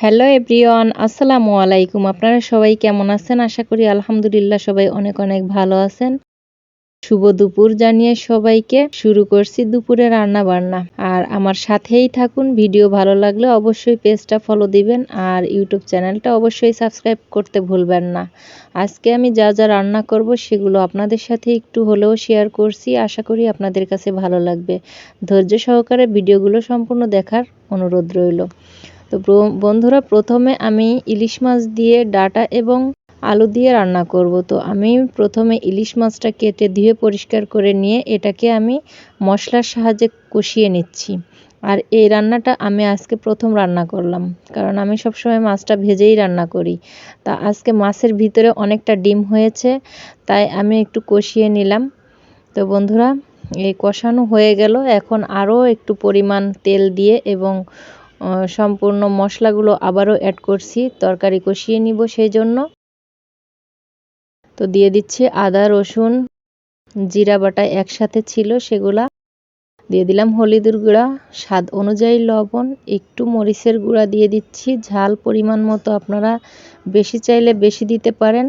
Hello everyone আসসালামু আলাইকুম আপনারা সবাই কেমন আছেন? আশা করি আলহামদুলিল্লাহ সবাই অনেক অনেক ভালো আছেন। শুভ দুপুর জানিয়ে সবাইকে শুরু করছি দুপুরে রান্না বান্না আর আমার সাথেই থাকুন। ভিডিও ভালো লাগলে অবশ্যই পেজটা ফলো দিবেন আর ইউটিউব চ্যানেলটা অবশ্যই সাবস্ক্রাইব করতে ভুলবেন না। আজকে আমি যা যা রান্না করব সেগুলো আপনাদের সাথে একটু হলেও শেয়ার করছি। আশা করি আপনাদের কাছে ভালো লাগবে। ধৈর্য সহকারে ভিডিওগুলো সম্পূর্ণ দেখার অনুরোধ রইল। তো বন্ধুরা, প্রথমে আমি ইলিশ মাছ দিয়ে ডাটা এবং আলু দিয়ে রান্না করব। তো আমি প্রথমে ইলিশ মাছটা কেটে ধুয়ে পরিষ্কার করে নিয়ে এটাকে আমি মশলার সাহায্যে কষিয়ে নিচ্ছি। আর এই রান্নাটা আমি আজকে প্রথম রান্না করলাম, কারণ আমি সবসময় মাছটা ভেজেই রান্না করি। তা আজকে মাছের ভিতরে অনেকটা ডিম হয়েছে, তাই আমি একটু কষিয়ে নিলাম। তো বন্ধুরা এই কষানো হয়ে গেল। এখন আরও একটু পরিমাণ তেল দিয়ে এবং সম্পূর্ণ মশলাগুলো আবারও অ্যাড করছি। তরকারি কষিয়ে নিব সেই জন্য তো দিয়ে দিচ্ছি আদা, রসুন, জিরা বাটা একসাথে ছিল সেগুলা। দিয়ে দিলাম হলুদের গুঁড়া, স্বাদ অনুযায়ী লবণ, একটু মরিচের গুঁড়া দিয়ে দিচ্ছি। ঝাল পরিমাণ মতো আপনারা বেশি চাইলে বেশি দিতে পারেন,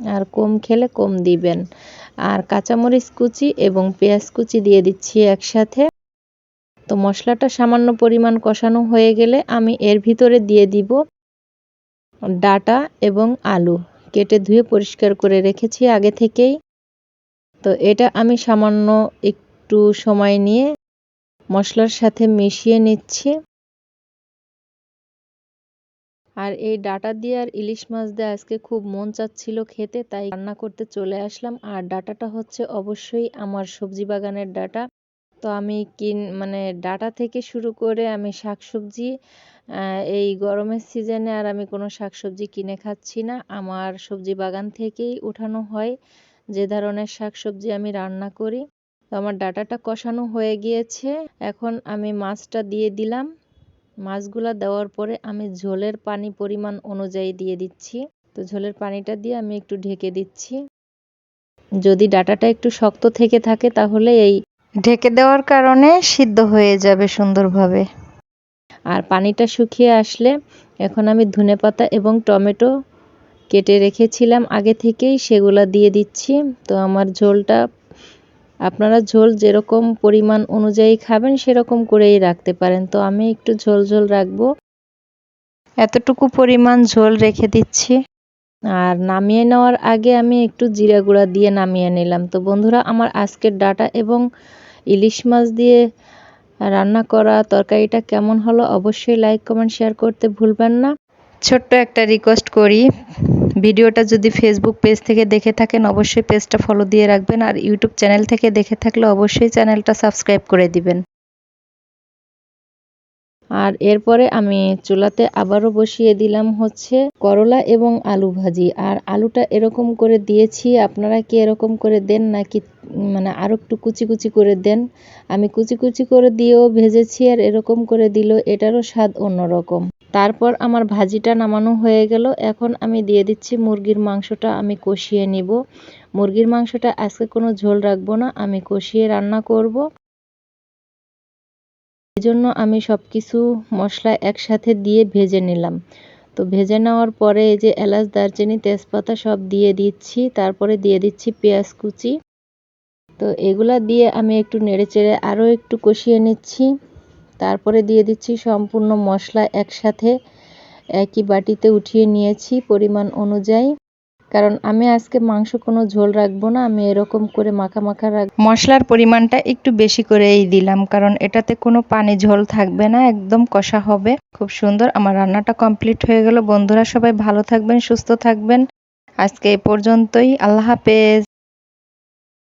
আর কম খেলে কম দিবেন। আর কাঁচামরিচ কুচি এবং পেঁয়াজ কুচি দিয়ে দিচ্ছি একসাথে। তো মশলাটা সামান্য পরিমাণ কষানো হয়ে গেলে আমি এর ভিতরে দিয়ে দিব ডাটা এবং আলু। কেটে ধুয়ে পরিষ্কার করে রেখেছি আগে থেকেই। তো এটা আমি সামান্য একটু সময় নিয়ে মশলার সাথে মিশিয়ে নিচ্ছি। আর এই ডাটা দিয়ে আর ইলিশ মাছ দিয়ে আজকে খুব মন চাচ্ছিল খেতে, তাই রান্না করতে চলে আসলাম। আর ডাটাটা হচ্ছে অবশ্যই আমার সবজি বাগানের ডাটা। তো আমি কিন মানে ডাটা থেকে শুরু করে আমি শাকসবজি এই গরমের সিজনে আর আমি কোনো শাকসবজি কিনে খাচ্ছি না। আমার সবজি বাগান থেকেই উঠানো হয়। যে ধরনের শাকসবজি আমি রান্না করি। তো আমার ডাটাটা কষানো হয়ে গিয়েছে। এখন আমি মাছটা দিয়ে দিলাম। মাছগুলা দেওয়ার পরে আমি ঝোলের পানি পরিমাণ অনুযায়ী দিয়ে দিচ্ছি। তো ঝোলের পানিটা দিয়ে আমি একটু ঢেকে দিচ্ছি। যদি ডাটাটা একটু শক্ত থেকে থাকে তাহলে এই ঢেকে দেওয়ার কারণে সিদ্ধ হয়ে যাবে সুন্দরভাবে। আর পানিটা শুকিয়ে আসলে এখন আমি ধনে পাতা এবং টমেটো কেটে রেখেছিলাম। আগে থেকেই সেগুলা দিয়ে দিচ্ছি। তো আমার ঝোলটা আপনারা ঝোল যেরকম পরিমাণ অনুযায়ী খাবেন সেরকম করেই রাখতে পারেন। তো আমি একটু ঝোল ঝোল রাখব। এতটুকু পরিমাণ ঝোল রেখে দিচ্ছি। আর নামিয়ে নেওয়ার আগে আমি একটু জিরা গুঁড়া দিয়ে নামিয়ে নিলাম। তো বন্ধুরা আমার আজকের ডাটা এবং ইলিশ মাছ দিয়ে রান্না করা তরকারিটা কেমন হলো অবশ্যই লাইক কমেন্ট শেয়ার করতে ভুলবেন না। ছোট্ট একটা রিকোয়েস্ট করি। ভিডিওটা যদি ফেসবুক পেজ থেকে দেখে থাকেন, অবশ্যই পেজটা ফলো দিয়ে রাখবেন আর ইউটিউব চ্যানেল থেকে দেখে থাকলে অবশ্যই চ্যানেলটা সাবস্ক্রাইব করে দিবেন। আর এরপরে আমি চুলাতে আবারও বসিয়ে দিলাম হচ্ছে করলা এবং আলু ভাজি। আর আলুটা এরকম করে দিয়েছি, আপনারা কি এরকম করে দেন নাকি মানে আরও একটু কুচি কুচি করে দেন? আমি কুচি কুচি করে দিয়েও ভেজেছি আর এরকম করে দিল, এটারও স্বাদ অন্যরকম। তারপর আমার ভাজিটা নামানো হয়ে গেল। এখন আমি দিয়ে দিচ্ছি মুরগির মাংসটা, আমি কষিয়ে নিব। মুরগির মাংসটা আজকে কোনো ঝোল রাখব না, আমি কষিয়ে রান্না করব। জন্য আমি সব কিছু মশলা একসাথে দিয়ে ভেজে নিলাম। তো ভেজে নেওয়ার পরে এই যে এলাচ, দারচিনি, তেজপাতা সব দিয়ে দিচ্ছি, তারপরে দিয়ে দিচ্ছি পেঁয়াজ কুচি। তো এগুলা দিয়ে আমি একটু নেড়েচেড়ে আরও একটু কষিয়ে নিচ্ছি। তারপরে দিয়ে দিচ্ছি সম্পূর্ণ মশলা একসাথে। একই বাটিতে উঠিয়ে নিয়েছি পরিমাণ অনুযায়ী। কারণ আমি আজকে মাংস কোনো ঝোল রাখব না, আমি এরকম করে মাখা মাখা রাখ মশলার পরিমাণটা একটু বেশি করেই দিলাম, কারণ এটাতে কোনো পানি ঝোল থাকবে না, একদম কষা হবে। খুব সুন্দর, আমার রান্নাটা কমপ্লিট হয়ে গেল। বন্ধুরা সবাই ভালো থাকবেন, সুস্থ থাকবেন। আজকে এ পর্যন্তই, আল্লাহ হাফেজ।